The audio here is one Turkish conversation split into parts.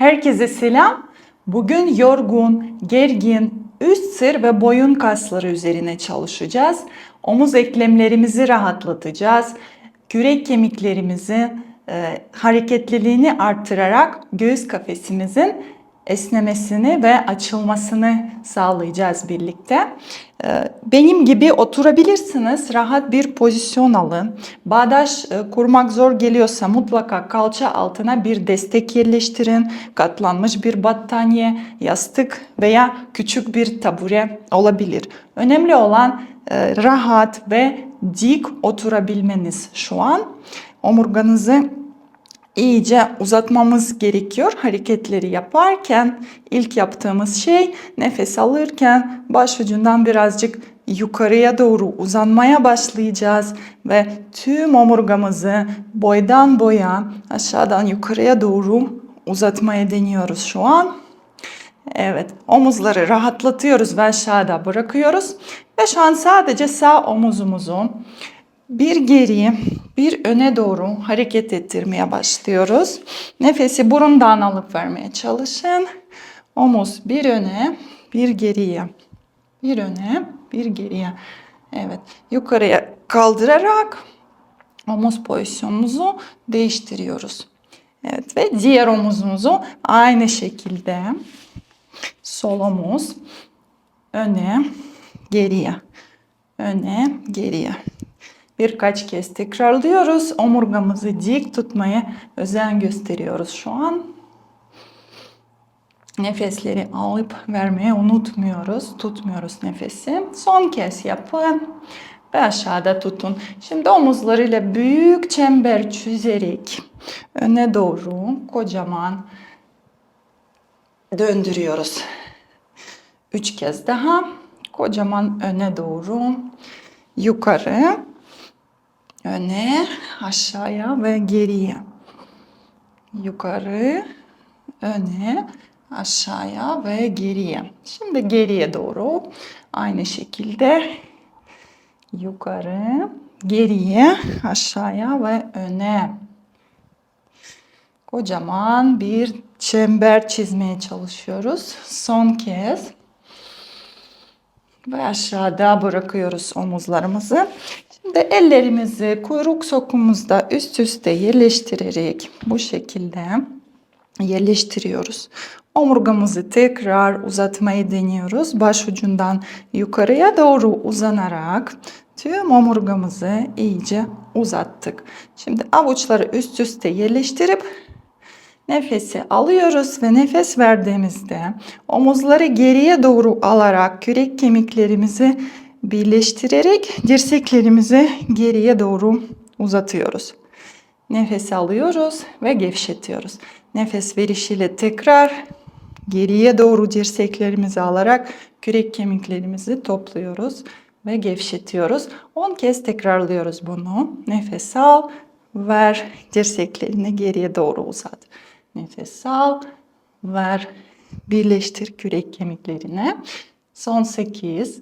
Herkese selam. Bugün yorgun, gergin, üst sır ve boyun kasları üzerine çalışacağız. Omuz eklemlerimizi rahatlatacağız. Kürek kemiklerimizi e, hareketliliğini arttırarak göğüs kafesimizin esnemesini ve açılmasını sağlayacağız birlikte. Ee, Benim gibi oturabilirsiniz. Rahat bir pozisyon alın. Bağdaş e, kurmak zor geliyorsa mutlaka kalça altına bir destek yerleştirin. Katlanmış bir battaniye, yastık veya küçük bir tabure olabilir. Önemli olan e, rahat ve dik oturabilmeniz şu an. Omurganızı iyice uzatmamız gerekiyor hareketleri yaparken. ilk yaptığımız şey nefes alırken baş ucundan birazcık yukarıya doğru uzanmaya başlayacağız ve tüm omurgamızı boydan boya aşağıdan yukarıya doğru uzatmaya deniyoruz şu an. Evet, omuzları rahatlatıyoruz ve aşağıda bırakıyoruz. Ve şu an sadece sağ omuzumuzu bir geri, bir öne doğru hareket ettirmeye başlıyoruz. Nefesi burundan alıp vermeye çalışın. Omuz bir öne, bir geriye. Bir öne, bir geriye. Evet, yukarıya kaldırarak omuz pozisyonumuzu değiştiriyoruz. Evet ve diğer omuzumuzu aynı şekilde sol omuz öne, geriye. Öne, geriye. Birkaç kez tekrarlıyoruz. Omurgamızı dik tutmaya özen gösteriyoruz şu an. Nefesleri alıp vermeyi unutmuyoruz. Tutmuyoruz nefesi. Son kez yapın ve aşağıda tutun. Şimdi omuzlarıyla büyük çember çizerek öne doğru kocaman döndürüyoruz. Üç kez daha kocaman öne doğru yukarı öne aşağıya ve geriye. Yukarı öne aşağıya ve geriye. Şimdi geriye doğru aynı şekilde yukarı geriye aşağıya ve öne. Kocaman bir çember çizmeye çalışıyoruz. Son kez. Ve aşağıda bırakıyoruz omuzlarımızı. Şimdi ellerimizi kuyruk sokumuzda üst üste yerleştirerek bu şekilde yerleştiriyoruz. Omurgamızı tekrar uzatmayı deniyoruz. Baş ucundan yukarıya doğru uzanarak tüm omurgamızı iyice uzattık. Şimdi avuçları üst üste yerleştirip Nefesi alıyoruz ve nefes verdiğimizde omuzları geriye doğru alarak kürek kemiklerimizi birleştirerek dirseklerimizi geriye doğru uzatıyoruz. Nefes alıyoruz ve gevşetiyoruz. Nefes verişiyle tekrar geriye doğru dirseklerimizi alarak kürek kemiklerimizi topluyoruz ve gevşetiyoruz. 10 kez tekrarlıyoruz bunu. Nefes al, ver, dirseklerini geriye doğru uzat. Nefes al, ver, birleştir kürek kemiklerine. Son 8.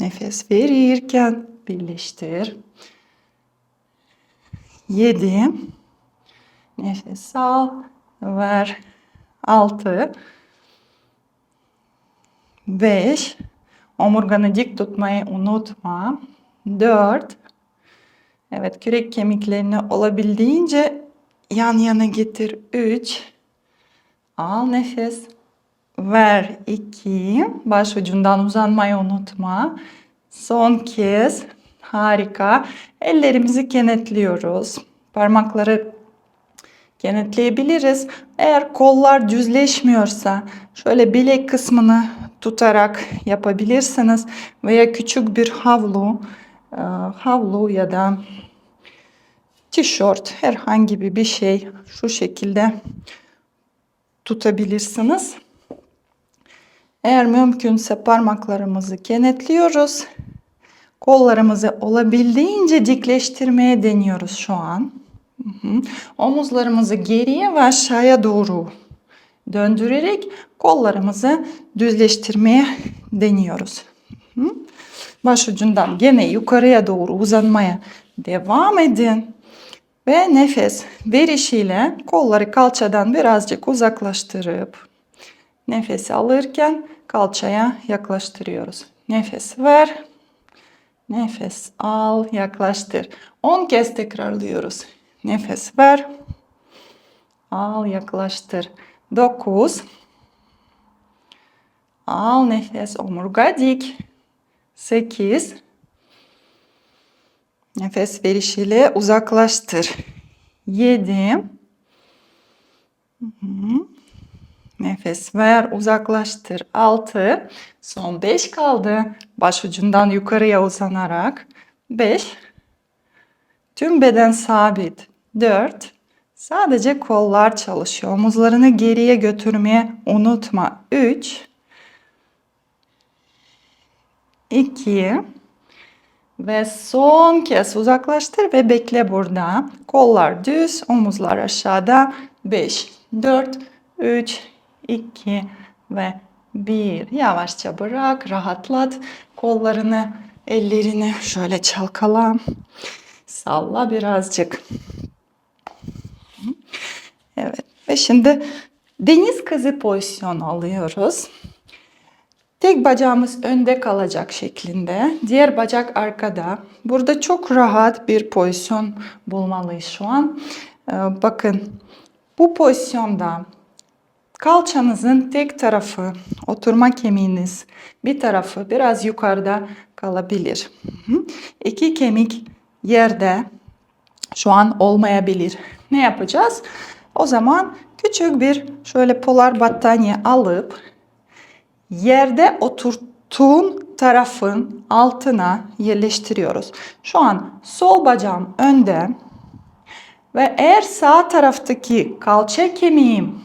Nefes verirken birleştir. 7. Nefes al, ver. 6. 5. Omurganı dik tutmayı unutma. 4. Evet kürek kemiklerini olabildiğince yan yana getir 3 al nefes ver 2 baş ucundan uzanmayı unutma. Son kez. Harika. Ellerimizi kenetliyoruz. Parmakları kenetleyebiliriz. Eğer kollar düzleşmiyorsa şöyle bilek kısmını tutarak yapabilirsiniz. Veya küçük bir havlu e, havlu ya da tişört herhangi bir şey şu şekilde tutabilirsiniz. Eğer mümkünse parmaklarımızı kenetliyoruz. Kollarımızı olabildiğince dikleştirmeye deniyoruz şu an. Omuzlarımızı geriye ve aşağıya doğru döndürerek kollarımızı düzleştirmeye deniyoruz. Baş ucundan gene yukarıya doğru uzanmaya devam edin. Ve nefes verişiyle kolları kalçadan birazcık uzaklaştırıp nefesi alırken kalçaya yaklaştırıyoruz. Nefes ver. Nefes al, yaklaştır. 10 kez tekrarlıyoruz. Nefes ver. Al, yaklaştır. 9 Al nefes omurga dik. 8 Nefes verişiyle uzaklaştır. 7 Nefes ver, uzaklaştır. 6 Son 5 kaldı. Baş ucundan yukarıya uzanarak. 5 Tüm beden sabit. 4 Sadece kollar çalışıyor. Omuzlarını geriye götürmeye unutma. 3 2 ve son kez uzaklaştır ve bekle burada. Kollar düz, omuzlar aşağıda. 5, 4, 3, 2 ve 1. Yavaşça bırak, rahatlat. Kollarını, ellerini şöyle çalkala. Salla birazcık. Evet. Ve şimdi deniz kızı pozisyon alıyoruz. Tek bacağımız önde kalacak şeklinde. Diğer bacak arkada. Burada çok rahat bir pozisyon bulmalıyız şu an. Ee, bakın bu pozisyonda kalçanızın tek tarafı, oturma kemiğiniz bir tarafı biraz yukarıda kalabilir. İki kemik yerde şu an olmayabilir. Ne yapacağız? O zaman küçük bir şöyle polar battaniye alıp yerde oturttuğun tarafın altına yerleştiriyoruz. Şu an sol bacağım önde ve eğer sağ taraftaki kalça kemiğim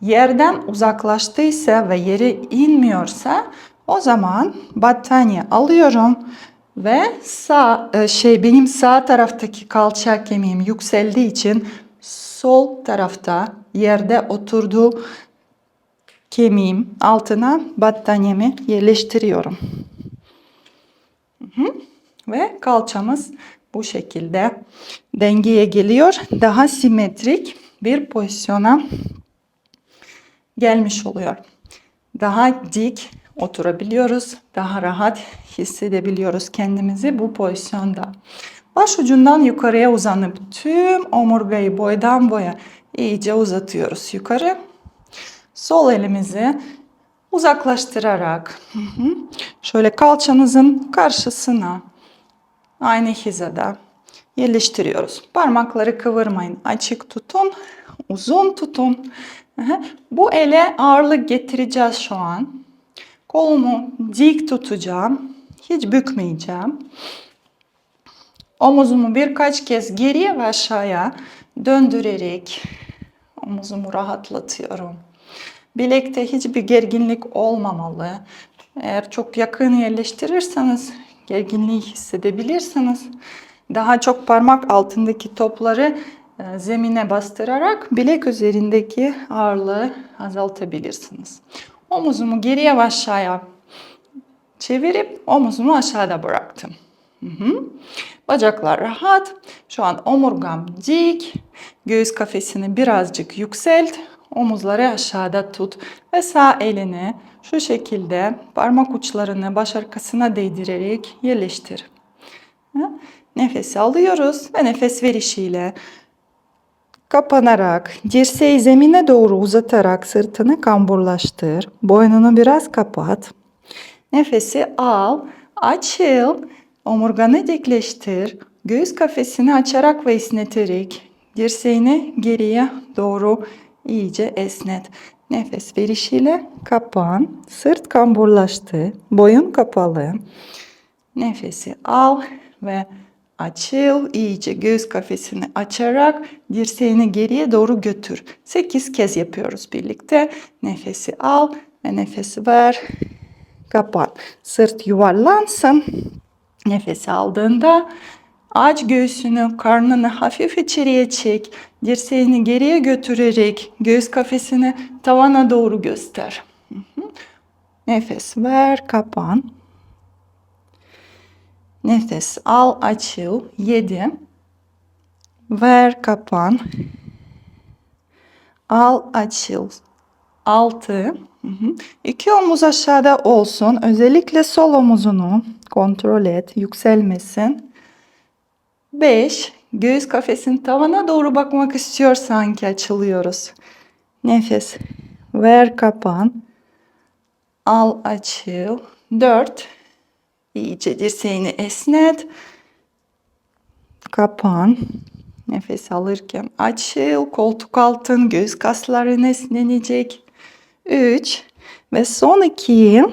yerden uzaklaştıysa ve yere inmiyorsa o zaman battaniye alıyorum ve sağ e, şey benim sağ taraftaki kalça kemiğim yükseldiği için sol tarafta yerde oturduğu kemiğim altına battaniyemi yerleştiriyorum. Hı. Ve kalçamız bu şekilde dengeye geliyor. Daha simetrik bir pozisyona gelmiş oluyor. Daha dik oturabiliyoruz. Daha rahat hissedebiliyoruz kendimizi bu pozisyonda. Baş ucundan yukarıya uzanıp tüm omurgayı boydan boya iyice uzatıyoruz yukarı. Sol elimizi uzaklaştırarak şöyle kalçanızın karşısına aynı hizada yerleştiriyoruz. Parmakları kıvırmayın. Açık tutun. Uzun tutun. Bu ele ağırlık getireceğiz şu an. Kolumu dik tutacağım. Hiç bükmeyeceğim. Omuzumu birkaç kez geriye ve aşağıya döndürerek omuzumu rahatlatıyorum. Bilekte hiçbir gerginlik olmamalı. Eğer çok yakın yerleştirirseniz gerginliği hissedebilirsiniz. Daha çok parmak altındaki topları zemine bastırarak bilek üzerindeki ağırlığı azaltabilirsiniz. Omuzumu geriye aşağıya çevirip omuzumu aşağıda bıraktım. Hı hı. Bacaklar rahat. Şu an omurgam dik. Göğüs kafesini birazcık yükselt. Omuzları aşağıda tut ve sağ elini şu şekilde parmak uçlarını baş arkasına değdirerek yerleştir. Nefes alıyoruz ve nefes verişiyle kapanarak dirseği zemine doğru uzatarak sırtını kamburlaştır. Boynunu biraz kapat. Nefesi al, açıl, omurganı dikleştir. Göğüs kafesini açarak ve esneterek dirseğini geriye doğru iyice esnet. Nefes verişiyle kapan. Sırt kamburlaştı. Boyun kapalı. Nefesi al ve açıl. İyice göğüs kafesini açarak dirseğini geriye doğru götür. 8 kez yapıyoruz birlikte. Nefesi al ve nefesi ver. Kapan. Sırt yuvarlansın. Nefes aldığında Aç göğsünü, karnını hafif içeriye çek. Dirseğini geriye götürerek göğüs kafesini tavana doğru göster. Nefes ver, kapan. Nefes al, açıl. Yedi. Ver kapan. Al açıl. Altı. Hı hı. İki omuz aşağıda olsun. Özellikle sol omuzunu kontrol et. Yükselmesin. 5. Göğüs kafesin tavana doğru bakmak istiyorsan ki açılıyoruz. Nefes. Ver kapan. Al açıl. 4. İyice dirseğini esnet. Kapan. Nefes alırken açıl. Koltuk altın. Göğüs kasların esnenecek. 3. Ve son 2.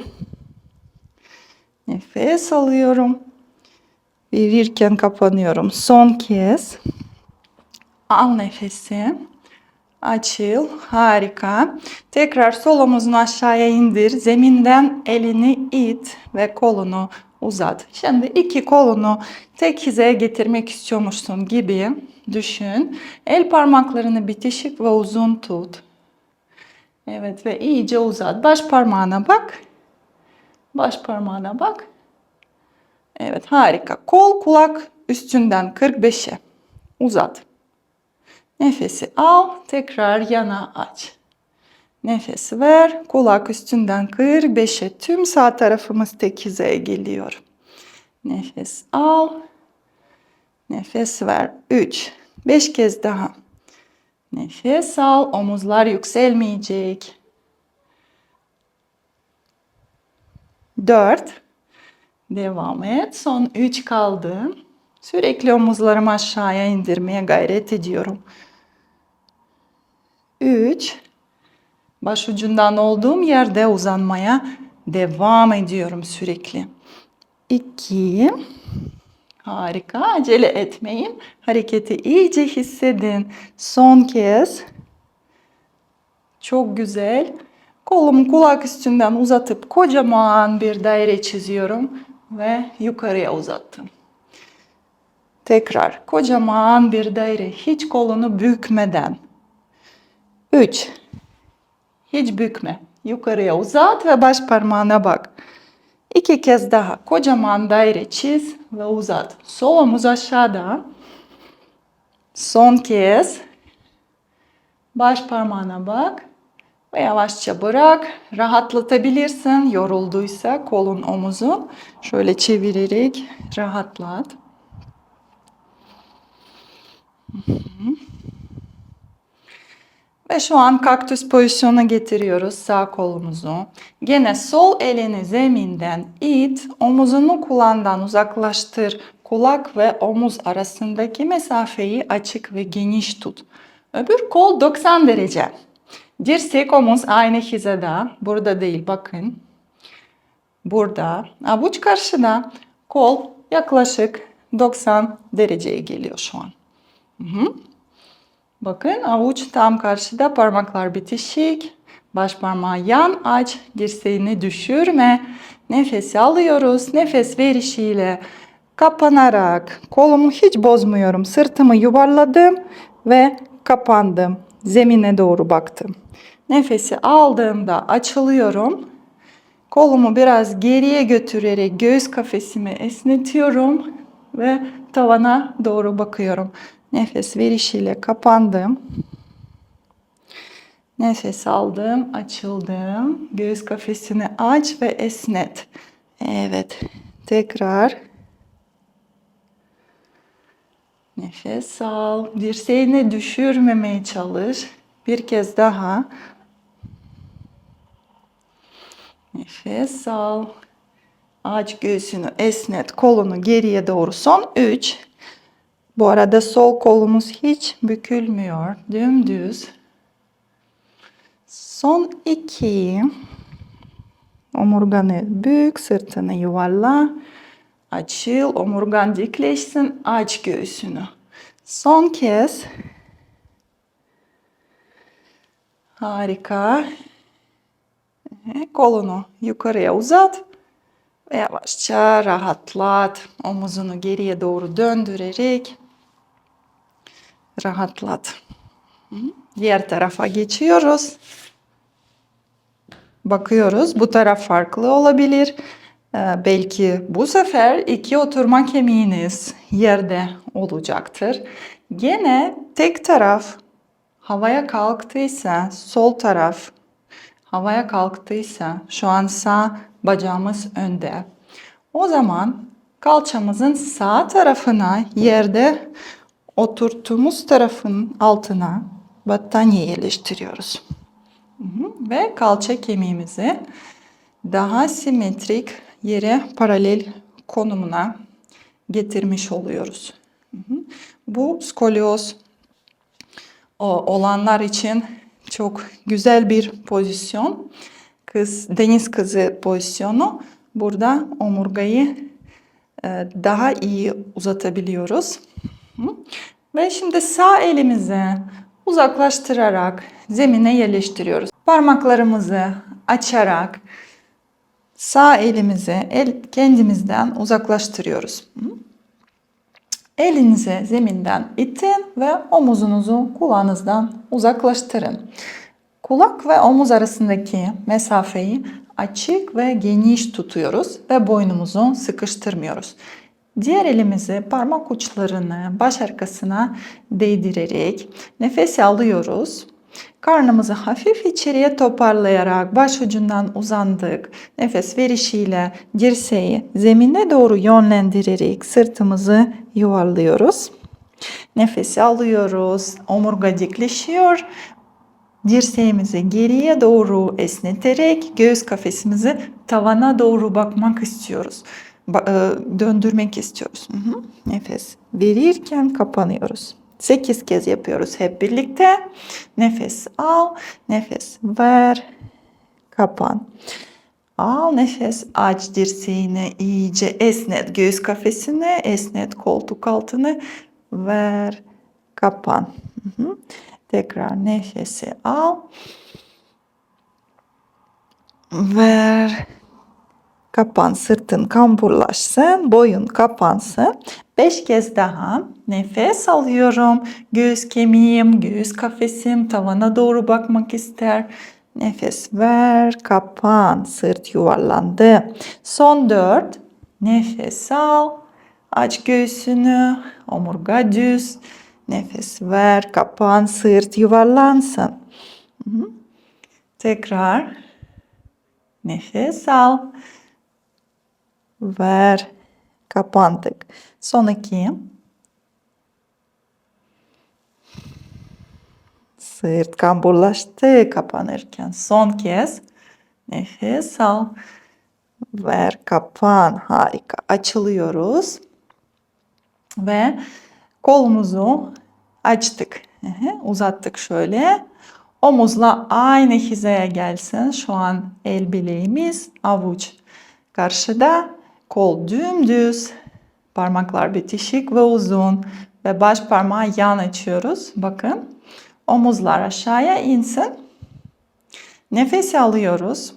Nefes alıyorum. Verirken kapanıyorum. Son kez. Al nefesi. Açıl. Harika. Tekrar sol omuzunu aşağıya indir. Zeminden elini it ve kolunu uzat. Şimdi iki kolunu tek hizaya getirmek istiyormuşsun gibi düşün. El parmaklarını bitişik ve uzun tut. Evet ve iyice uzat. Baş parmağına bak. Baş parmağına bak. Evet harika. Kol kulak üstünden 45'e uzat. Nefesi al, tekrar yana aç. Nefes ver, kulak üstünden 45'e tüm sağ tarafımız tek hizaya geliyor. Nefes al. Nefes ver. 3. 5 kez daha. Nefes al. Omuzlar yükselmeyecek. 4. Devam et. Son 3 kaldı. Sürekli omuzlarımı aşağıya indirmeye gayret ediyorum. 3. Başucundan olduğum yerde uzanmaya devam ediyorum sürekli. 2. Harika. Acele etmeyin. Hareketi iyice hissedin. Son kez. Çok güzel. Kolumu kulak üstünden uzatıp kocaman bir daire çiziyorum ve yukarıya uzattım. Tekrar kocaman bir daire hiç kolunu bükmeden. 3. Hiç bükme. Yukarıya uzat ve baş parmağına bak. İki kez daha kocaman daire çiz ve uzat. Sol omuz aşağıda. Son kez. Baş parmağına bak. Ve yavaşça bırak. Rahatlatabilirsin. Yorulduysa kolun omuzu şöyle çevirerek rahatlat. Ve şu an kaktüs pozisyonuna getiriyoruz sağ kolumuzu. Gene sol elini zeminden it, omuzunu kulağından uzaklaştır. Kulak ve omuz arasındaki mesafeyi açık ve geniş tut. Öbür kol 90 derece. Dirsek omuz aynı hizada. Burada değil bakın. Burada. Avuç karşıda. Kol yaklaşık 90 dereceye geliyor şu an. Hı hı. Bakın avuç tam karşıda parmaklar bitişik. Baş parmağı yan aç. Dirseğini düşürme. Nefes alıyoruz. Nefes verişiyle kapanarak kolumu hiç bozmuyorum. Sırtımı yuvarladım ve kapandım. Zemine doğru baktım. Nefesi aldığımda açılıyorum. Kolumu biraz geriye götürerek göğüs kafesimi esnetiyorum ve tavana doğru bakıyorum. Nefes verişiyle kapandım. Nefes aldım, açıldım. Göğüs kafesini aç ve esnet. Evet. Tekrar. Nefes al. Dirseğini düşürmemeye çalış. Bir kez daha. Nefes al. Aç göğsünü esnet. Kolunu geriye doğru. Son 3. Bu arada sol kolumuz hiç bükülmüyor. Dümdüz. Son iki. Omurganı bük, sırtını yuvarla. Açıl, omurgan dikleşsin. Aç göğsünü. Son kez. Harika. Kolunu yukarıya uzat. Ve yavaşça rahatlat. Omuzunu geriye doğru döndürerek rahatlat. Diğer tarafa geçiyoruz. Bakıyoruz. Bu taraf farklı olabilir. Ee, belki bu sefer iki oturma kemiğiniz yerde olacaktır. Gene tek taraf havaya kalktıysa sol taraf havaya kalktıysa şu an sağ bacağımız önde. O zaman kalçamızın sağ tarafına yerde oturttuğumuz tarafın altına battaniye yerleştiriyoruz. Ve kalça kemiğimizi daha simetrik yere paralel konumuna getirmiş oluyoruz. Bu skolyoz olanlar için çok güzel bir pozisyon. Kız deniz kızı pozisyonu. Burada omurgayı e, daha iyi uzatabiliyoruz. Ve şimdi sağ elimizi uzaklaştırarak zemine yerleştiriyoruz. Parmaklarımızı açarak sağ elimizi el kendimizden uzaklaştırıyoruz. Elinizi zeminden itin ve omuzunuzu kulağınızdan uzaklaştırın. Kulak ve omuz arasındaki mesafeyi açık ve geniş tutuyoruz ve boynumuzu sıkıştırmıyoruz. Diğer elimizi parmak uçlarını baş arkasına değdirerek nefes alıyoruz. Karnımızı hafif içeriye toparlayarak baş ucundan uzandık. Nefes verişiyle dirseği zemine doğru yönlendirerek sırtımızı yuvarlıyoruz. Nefesi alıyoruz. Omurga dikleşiyor. Dirseğimizi geriye doğru esneterek göğüs kafesimizi tavana doğru bakmak istiyoruz. Döndürmek istiyoruz. Hı hı. Nefes verirken kapanıyoruz. 8 kez yapıyoruz hep birlikte. Nefes al, nefes ver, kapan. Al nefes aç dirseğini iyice esnet göğüs kafesini, esnet koltuk altını, ver, kapan. Hı hı. Tekrar nefesi al. Ver. Kapan sırtın kamburlaşsın, boyun kapansın. Beş kez daha nefes alıyorum. Göğüs kemiğim, göğüs kafesim tavana doğru bakmak ister. Nefes ver, kapan, sırt yuvarlandı. Son dört. Nefes al, aç göğsünü, omurga düz. Nefes ver, kapan, sırt yuvarlansın. Tekrar nefes al, ver, kapandık. Son iki. Sırt kamburlaştı kapanırken. Son kez nefes al, ver, kapan. Harika. Açılıyoruz. Ve kolumuzu açtık. Uzattık şöyle. Omuzla aynı hizaya gelsin. Şu an el bileğimiz avuç karşıda. Kol dümdüz. Parmaklar bitişik ve uzun. Ve baş parmağı yan açıyoruz. Bakın. Omuzlar aşağıya insin. Nefes alıyoruz.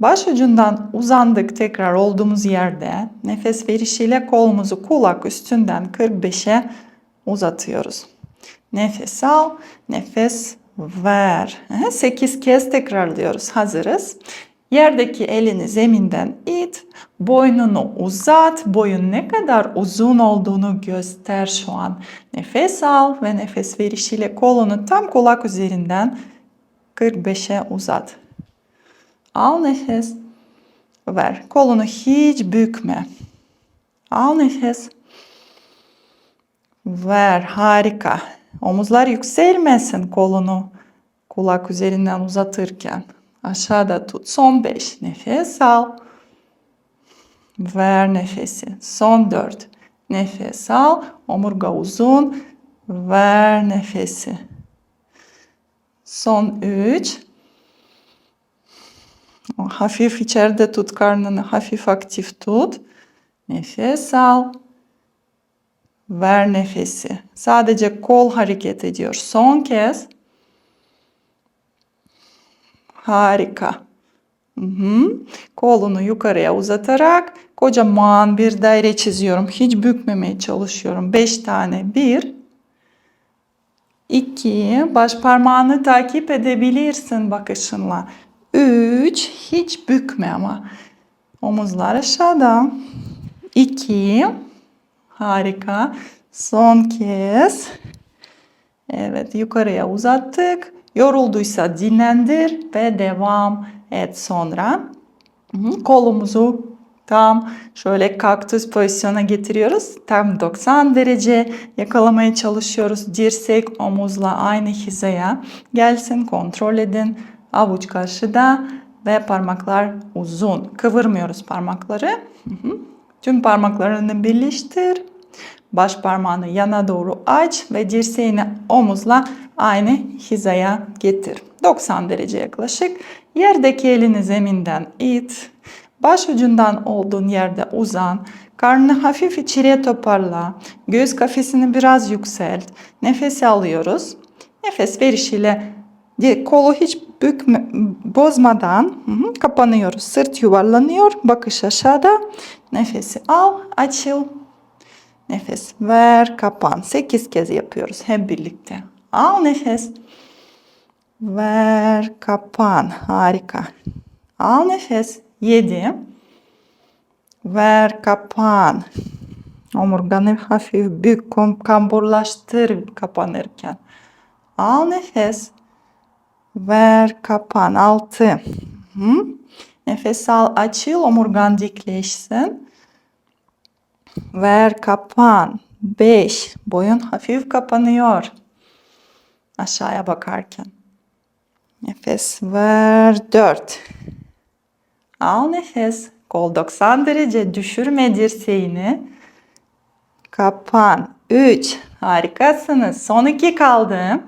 Baş ucundan uzandık tekrar olduğumuz yerde. Nefes verişiyle kolumuzu kulak üstünden 45'e uzatıyoruz. Nefes al, nefes ver. 8 kez tekrarlıyoruz. Hazırız. Yerdeki elini zeminden it, boynunu uzat. Boyun ne kadar uzun olduğunu göster şu an. Nefes al ve nefes verişiyle kolunu tam kulak üzerinden 45'e uzat. Al nefes. Ver. Kolunu hiç bükme. Al nefes. Ver. Harika. Omuzlar yükselmesin kolunu kulak üzerinden uzatırken. Aşağıda tut. Son 5. Nefes al. Ver nefesi. Son 4. Nefes al. Omurga uzun. Ver nefesi. Son 3. Hafif içeride tut karnını. Hafif aktif tut. Nefes al. Ver nefesi. Sadece kol hareket ediyor. Son kez. Harika. Hı hı. Kolunu yukarıya uzatarak kocaman bir daire çiziyorum. Hiç bükmemeye çalışıyorum. 5 tane. 1 2 baş parmağını takip edebilirsin bakışınla. 3 hiç bükme ama. Omuzlar aşağıda. 2 harika. Son kez. Evet yukarıya uzattık. Yorulduysa dinlendir ve devam et sonra. Kolumuzu tam şöyle kaktüs pozisyona getiriyoruz. Tam 90 derece yakalamaya çalışıyoruz. Dirsek omuzla aynı hizaya gelsin kontrol edin. Avuç karşıda ve parmaklar uzun. Kıvırmıyoruz parmakları. Tüm parmaklarını birleştir. Baş parmağını yana doğru aç ve dirseğini omuzla aynı hizaya getir. 90 derece yaklaşık. Yerdeki elini zeminden it. Baş ucundan olduğun yerde uzan. Karnını hafif içeriye toparla. Göğüs kafesini biraz yükselt. Nefes alıyoruz. Nefes verişiyle kolu hiç bükme, bozmadan kapanıyoruz. Sırt yuvarlanıyor. Bakış aşağıda. Nefesi al, açıl. Nefes ver, kapan. 8 kez yapıyoruz hep birlikte. Al nefes. Ver, kapan. Harika. Al nefes. 7. Ver, kapan. Omurganı hafif bük, kamburlaştır kapanırken. Al nefes. Ver, kapan. 6. Nefes al, açıl, omurgan dikleşsin. Ver, kapan. 5. Boyun hafif kapanıyor. Aşağıya bakarken. Nefes ver. 4. Al nefes. Kol 90 derece. Düşürme dirseğini. Kapan. 3. Harikasınız. Son iki kaldı.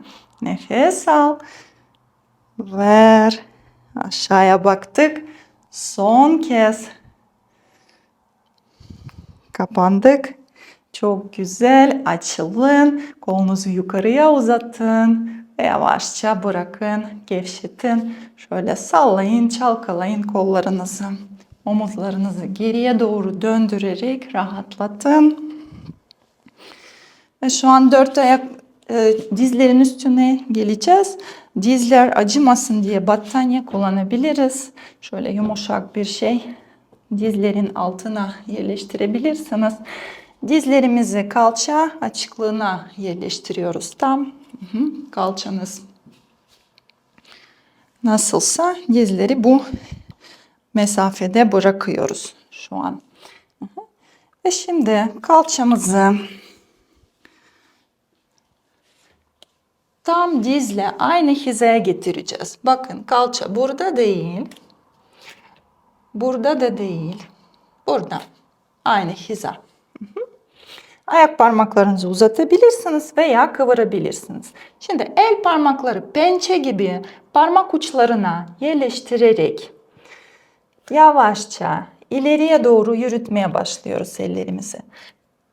Nefes al. Ver. Aşağıya baktık. Son kez. Kapandık. Çok güzel. Açılın. Kolunuzu yukarıya uzatın. Ve yavaşça bırakın. Gevşetin. Şöyle sallayın, çalkalayın kollarınızı. Omuzlarınızı geriye doğru döndürerek rahatlatın. Ve şu an dört ayak e, dizlerin üstüne geleceğiz. Dizler acımasın diye battaniye kullanabiliriz. Şöyle yumuşak bir şey dizlerin altına yerleştirebilirsiniz. Dizlerimizi kalça açıklığına yerleştiriyoruz tam. Kalçanız nasılsa dizleri bu mesafede bırakıyoruz şu an. Ve şimdi kalçamızı tam dizle aynı hizaya getireceğiz. Bakın kalça burada değil. Burada da değil. Burada. Aynı hiza. Ayak parmaklarınızı uzatabilirsiniz veya kıvırabilirsiniz. Şimdi el parmakları pençe gibi parmak uçlarına yerleştirerek yavaşça ileriye doğru yürütmeye başlıyoruz ellerimizi.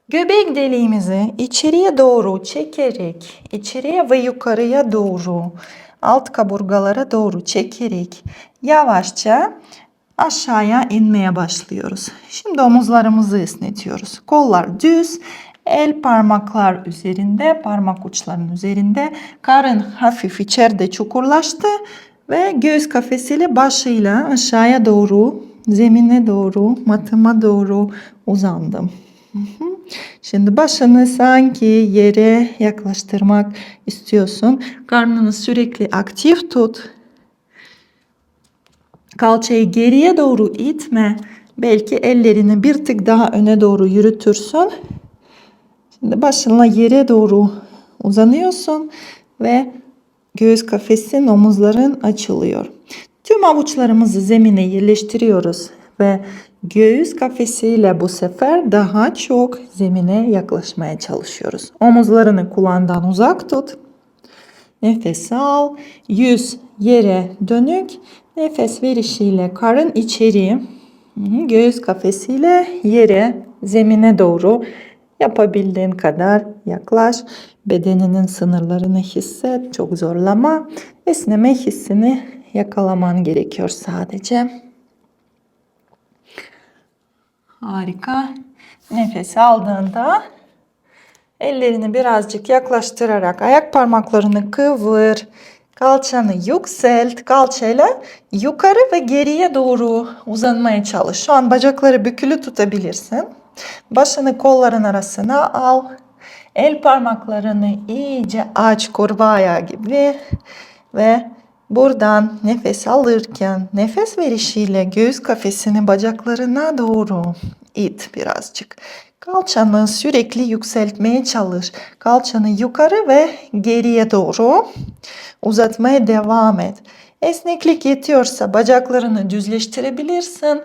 Göbek deliğimizi içeriye doğru çekerek, içeriye ve yukarıya doğru, alt kaburgalara doğru çekerek yavaşça aşağıya inmeye başlıyoruz. Şimdi omuzlarımızı esnetiyoruz. Kollar düz, el parmaklar üzerinde, parmak uçlarının üzerinde. Karın hafif içeride çukurlaştı ve göğüs kafesiyle başıyla aşağıya doğru, zemine doğru, matıma doğru uzandım. Şimdi başını sanki yere yaklaştırmak istiyorsun. Karnını sürekli aktif tut. Kalçayı geriye doğru itme. Belki ellerini bir tık daha öne doğru yürütürsün. Şimdi başınla yere doğru uzanıyorsun ve göğüs kafesin, omuzların açılıyor. Tüm avuçlarımızı zemine yerleştiriyoruz ve göğüs kafesiyle bu sefer daha çok zemine yaklaşmaya çalışıyoruz. Omuzlarını kulağından uzak tut. Nefes al. Yüz yere dönük. Nefes verişiyle karın içeri, göğüs kafesiyle yere, zemine doğru yapabildiğin kadar yaklaş. Bedeninin sınırlarını hisset, çok zorlama. Esneme hissini yakalaman gerekiyor sadece. Harika. Nefes aldığında ellerini birazcık yaklaştırarak ayak parmaklarını kıvır. Kalçanı yükselt. Kalçayla yukarı ve geriye doğru uzanmaya çalış. Şu an bacakları bükülü tutabilirsin. Başını kolların arasına al. El parmaklarını iyice aç kurbağa gibi ve buradan nefes alırken nefes verişiyle göğüs kafesini bacaklarına doğru it birazcık. Kalçanı sürekli yükseltmeye çalış. Kalçanı yukarı ve geriye doğru uzatmaya devam et. Esneklik yetiyorsa bacaklarını düzleştirebilirsin.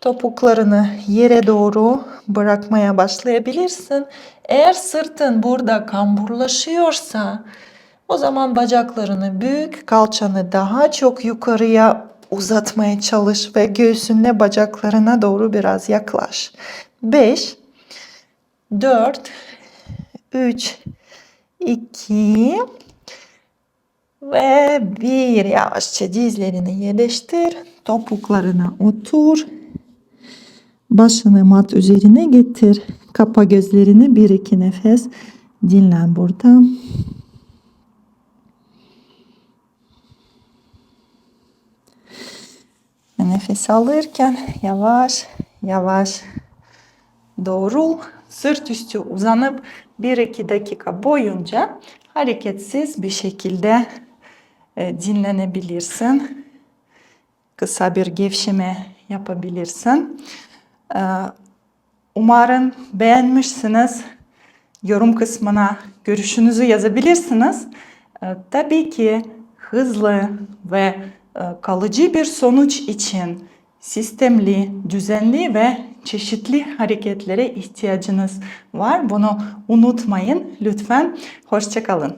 Topuklarını yere doğru bırakmaya başlayabilirsin. Eğer sırtın burada kamburlaşıyorsa o zaman bacaklarını büyük, kalçanı daha çok yukarıya uzatmaya çalış ve göğsünle bacaklarına doğru biraz yaklaş. 5 4 3 2 ve bir yavaşça dizlerini yerleştir. Topuklarına otur. Başını mat üzerine getir. Kapa gözlerini bir iki nefes. Dinlen burada. Nefes alırken yavaş yavaş doğrul. Sırt üstü uzanıp 1-2 dakika boyunca hareketsiz bir şekilde e, dinlenebilirsin. Kısa bir gevşeme yapabilirsin. E, Umarım beğenmişsiniz. Yorum kısmına görüşünüzü yazabilirsiniz. E, Tabii ki hızlı ve kalıcı bir sonuç için sistemli, düzenli ve çeşitli hareketlere ihtiyacınız var. Bunu unutmayın lütfen. Hoşçakalın.